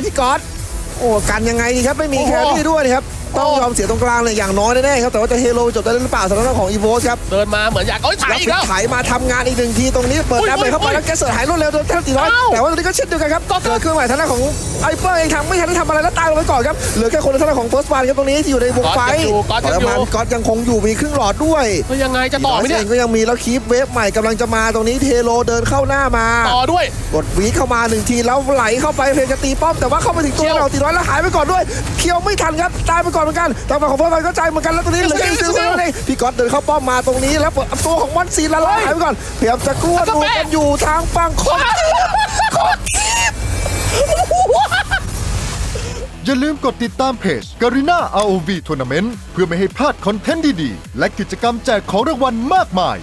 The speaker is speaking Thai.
เลยพี่ก๊อตโอ้กันยังไงดีครับไม่มีโอ้แคโหรี่ด้วยนะครับ ต้องโอ้ยอมเสียตรงกลางเลยอย่างน้อยแน่ๆครับ แต่ว่าจะเฮโลจบได้หรือเปล่าสำหรับทางของอีโวสครับ เดินมาเหมือนอยากเอ้ยถ่ายแล้วอีฟิกกแล้วไถมาทำงานอีกหนึ่งทีตรงนี้เปิดอุ้ยน้ำเลยเข้าไปอุ้ยแล้วแกเสิร์ฟหายรวดเร็วโดนแทบตีร้อยเอ้าแต่ว่าตรงนี้ก็เช่นเดียวกันครับก็ก็เกิดเครื่องหมายทางด้านของไอเปิ้ลเองทำไม่ทันได้ทำอะไรแล้วตายลงไปก่อนครับเหลือแค่คนในทางด้านของเฟิร์สวันครับตรงนี้ที่อยู่ในวงไฟก๊อตยังอยู่ก๊อตยังอยู่แต่มาก๊อตยังคงอยู่มีครึ่งหลอดด้วยเฮ้ยยังไงจะต่อไหมเนี่ยเองก็ยังมีแล้วคีปเวฟใหม่กำลังจะมาตรงนี้เทโลเดินเข้าหน้ามาต่อด้วยกดวีเข้ามาหนึ่งทีแล้วไหลเข้าไปเพลงจะตีป้อมแต่ว่าเข้าไปถึงตัวเคี้ยวเราตีร้อยแล้วหายไปก่อนด้วยเคียวไม่ทันครับตายไปก่อนเหมือนกันทางฝั่งของเฟิร์สวันก็ใจเหมือนกันแล้วตรงนี้เหลือแค่ซิซิลลซิซิลลเองพี่ก๊อตเดินเข้าป้อมมาตรงนี้แล้วเปิดตัวของมอนซีละลายหายไปก่อนพยายามจะกลัวแล้วก็ดูแปะกันอยู่ทางฝั่งของอย่าลืมกดติดตามเพจ Garena ROV Tournament เพื่อไม่ให้พลาดคอนเทนต์ดีๆ และกิจกรรมแจกของรางวัลมากมาย